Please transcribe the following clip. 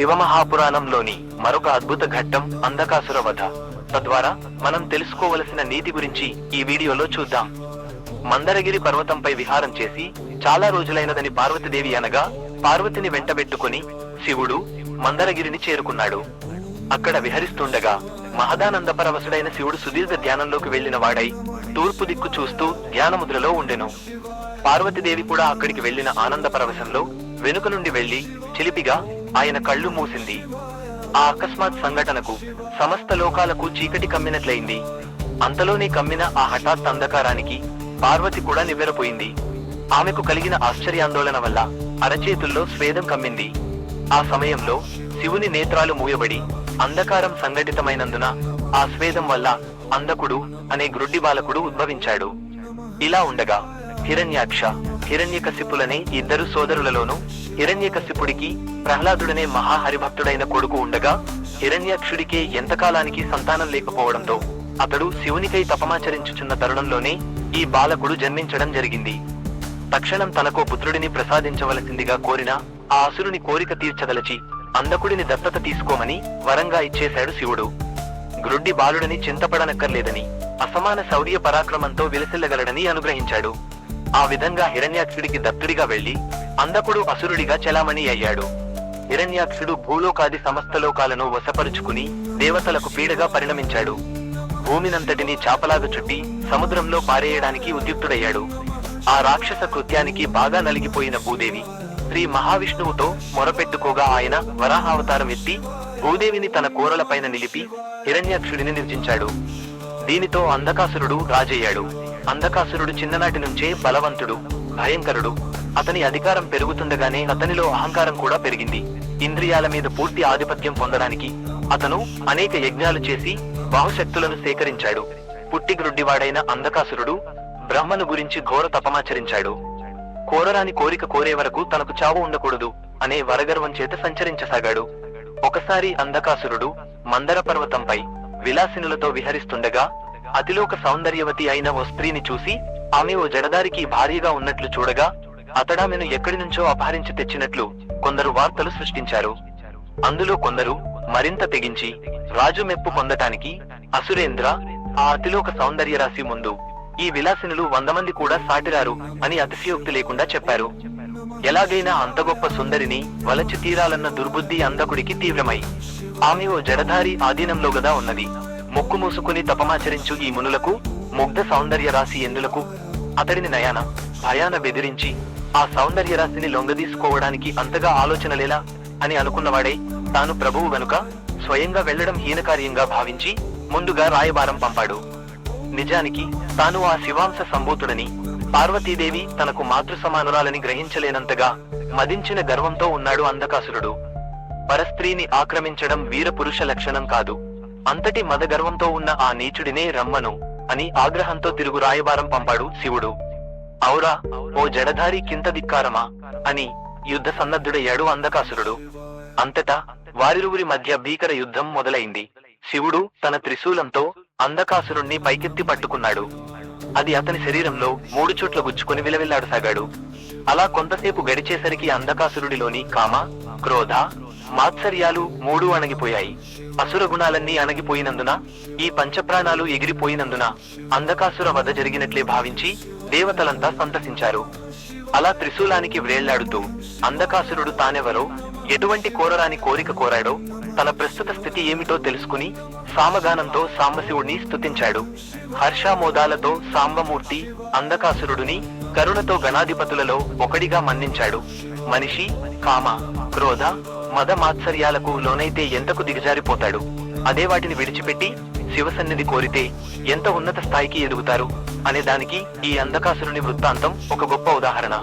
శివమహాపురాణంలోని మరొక అద్భుత ఘట్టం అంధకాసుర వధ. తద్వారా మనం తెలుసుకోవలసిన నీతి గురించి ఈ వీడియోలో చూద్దాం. మందరగిరి పర్వతంపై విహారం చేసి చాలా రోజులైనదని పార్వతీదేవి అనగా పార్వతిని వెంటబెట్టుకుని శివుడు మందరగిరిని చేరుకున్నాడు. అక్కడ విహరిస్తుండగా మహదానంద పరవశుడైన శివుడు సుదీర్ఘ ధ్యానంలోకి వెళ్ళిన వాడై తూర్పు దిక్కు చూస్తూ ధ్యానముద్రలో ఉండెను. పార్వతీదేవి కూడా అక్కడికి వెళ్ళిన ఆనంద పరవశంలో వెనుక నుండి వెళ్ళి చిలిపిగా ఆయన కళ్ళు మూసింది. ఆ అకస్మాత్ సంఘటనకు సమస్త లోకాలకు చీకటి కమ్మినట్లయింది. అంతలోనే కమ్మిన ఆ హఠాత్ అంధకారానికి పార్వతి కూడా నివ్వెరపోయింది. ఆమెకు కలిగిన ఆశ్చర్యాందోళన వల్ల అరచేతుల్లో స్వేదం కమ్మింది. ఆ సమయంలో శివుని నేత్రాలు మూయబడి అంధకారం సంఘటితమైనందున ఆ స్వేదం వల్ల అంధకుడు అనే గ్రుడ్డి బాలకుడు ఉద్భవించాడు. ఇలా ఉండగా హిరణ్యాక్ష హిరణ్యకశిపులనే ఇద్దరు సోదరులలోనూ హిరణ్యకశిపుడికి ప్రహ్లాదుడనే మహాహరిభక్తుడైన కొడుకు ఉండగా హిరణ్యాక్షుడికే ఎంతకాలానికి సంతానం లేకపోవడంతో అతడు శివునికై తపమాచరించుచున్న తరుణంలోనే ఈ బాలకుడు జన్మించడం జరిగింది. తక్షణం తనకో పుత్రుడిని ప్రసాదించవలసిందిగా కోరిన ఆ అసురుని కోరిక తీర్చదలచి అందకుడిని దత్తత తీసుకోమని వరంగా ఇచ్చేశాడు శివుడు. గ్రుడ్డి బాలుడని చింతపడనక్కర్లేదని అసమాన శౌర్య పరాక్రమంతో విలసిల్లగలడని అనుగ్రహించాడు. ఆ విధంగా హిరణ్యాక్షుడికి దత్తుడిగా వెళ్ళి అందకుడు అసురుడిగా చెలామణి అయ్యాడు. హిరణ్యాక్షుడు భూలోకాది సమస్త లోకాలను వశపరుచుకుని దేవతలకు పీడగా పరిణమించాడు. భూమినంతటిని చాపలాగా చుట్టి సముద్రంలో పారేయడానికి ఉద్యుక్తుడయ్యాడు. ఆ రాక్షస కృత్యానికి బాగా నలిగిపోయిన భూదేవి శ్రీ మహావిష్ణువుతో మొరపెట్టుకోగా ఆయన వరాహావతారం ఎత్తి భూదేవిని తన కోరలపైన నిలిపి హిరణ్యాక్షుడిని నిర్జించాడు. దీనితో అంధకాసురుడు రాజయ్యాడు. అంధకాసురుడు చిన్ననాటి నుంచే బలవంతుడు భయంకరుడు. అతని అధికారం పెరుగుతుండగానే అతనిలో అహంకారం కూడా పెరిగింది. ఇంద్రియాల మీద పూర్తి ఆధిపత్యం పొందడానికి అతను అనేక యజ్ఞాలు చేసి బాహుశక్తులను సేకరించాడు. పుట్టిగ్రుడ్డివాడైన అంధకాసురుడు బ్రహ్మను గురించి ఘోర తపమాచరించాడు. కోరరాని కోరిక కోరే వరకు తనకు చావు ఉండకూడదు అనే వరగర్వం చేత సంచరించసాగాడు. ఒకసారి అంధకాసురుడు మందర పర్వతంపై విలాసినులతో విహరిస్తుండగా అతిలోక సౌందర్యవతి అయిన ఓ స్త్రీని చూసి ఆమె ఓ జడదారికి భారీగా ఉన్నట్లు చూడగా అతడామెను ఎక్కడి నుంచో అపహరించి తెచ్చినట్లు కొందరు వార్తలు సృష్టించారు. అందులో కొందరు మరింత తెగించి రాజు మెప్పు పొందటానికి అసురేంద్ర ఆ అతిలోక సౌందర్య రాశి ముందు ఈ విలాసినులు వంద మంది కూడా సాటిరారు అని అతిశయోక్తి లేకుండా చెప్పారు. ఎలాగైనా అంత గొప్ప సుందరిని వలచి తీరాలన్న దుర్బుద్ధి అందకుడికి తీవ్రమై ఆమె ఓ జడధారి ఆధీనంలో గదా ఉన్నది. ముక్కు మూసుకుని తపమాచరించు ఈ మునులకు ముగ్ధ సౌందర్య రాశి ఎందులకు అతడిని నయాన భయాన బెదిరించి ఆ సౌందర్య రాశిని లొంగదీసుకోవడానికి అంతగా ఆలోచనలేలా అని అనుకున్నవాడే తాను ప్రభువు గనుక స్వయంగా వెళ్ళడం హీనకార్యంగా భావించి ముందుగా రాయబారం పంపాడు. నిజానికి తాను ఆ శివాంశ సంభూతుడని పార్వతీదేవి తనకు మాతృ సమానురాలని గ్రహించలేనంతగా మదించిన గర్వంతో ఉన్నాడు అంధకాసురుడు. పరస్త్రీని ఆక్రమించడం వీర పురుష లక్షణం కాదు. అంతటి మదగర్వంతో ఉన్న ఆ నీచుడినే రమ్మను అని ఆగ్రహంతో తిరుగు రాయబారం పంపాడు శివుడు. ఔరా ఓ జడధారి కింత ధిక్కారమా? అని యుద్ధ సన్నద్ధుడయ్యాడు అంధకాసురుడు. అంతటా వారిరువురి మధ్య భీకర యుద్ధం మొదలైంది. శివుడు తన త్రిశూలంతో అంధకాసురుణ్ణి పైకెత్తి పట్టుకున్నాడు. అది అతని శరీరంలో మూడు చోట్ల గుచ్చుకుని విలవిల్లాడసాగాడు. అలా కొంతసేపు గడిచేసరికి అంధకాసురుడిలోని కామ క్రోధ మాత్సర్యాలు మూడు అణగిపోయాయి. అసుర గుణాలన్నీ అణగిపోయినందున ఈ పంచప్రాణాలు ఎగిరిపోయినందున అంధకాసుర వధ జరిగినట్లే భావించి దేవతలంతా సంతసించారు. అలా త్రిశూలానికి వ్రేళ్ళాడుతూ అంధకాసురుడు తానెవరో ఎటువంటి కోరరాని కోరిక కోరాడో తన ప్రస్తుత స్థితి ఏమిటో తెలుసుకుని సామగానంతో సాంబశివుడిని స్తుతించాడు. హర్షామోదాలతో సాంబమూర్తి అంధకాసురుడిని కరుణతో గణాధిపతులలో ఒకడిగా మన్నించాడు. మనిషి కామ క్రోధ మద మాత్సర్యాలకు లోనైతే ఎంతకు దిగజారిపోతాడు? అదే వాటిని విడిచిపెట్టి శివసన్నిధి కోరితే ఎంత ఉన్నత స్థాయికి ఎదుగుతారు? అనే దానికి ఈ అంధకాసురుని వృత్తాంతం ఒక గొప్ప ఉదాహరణ.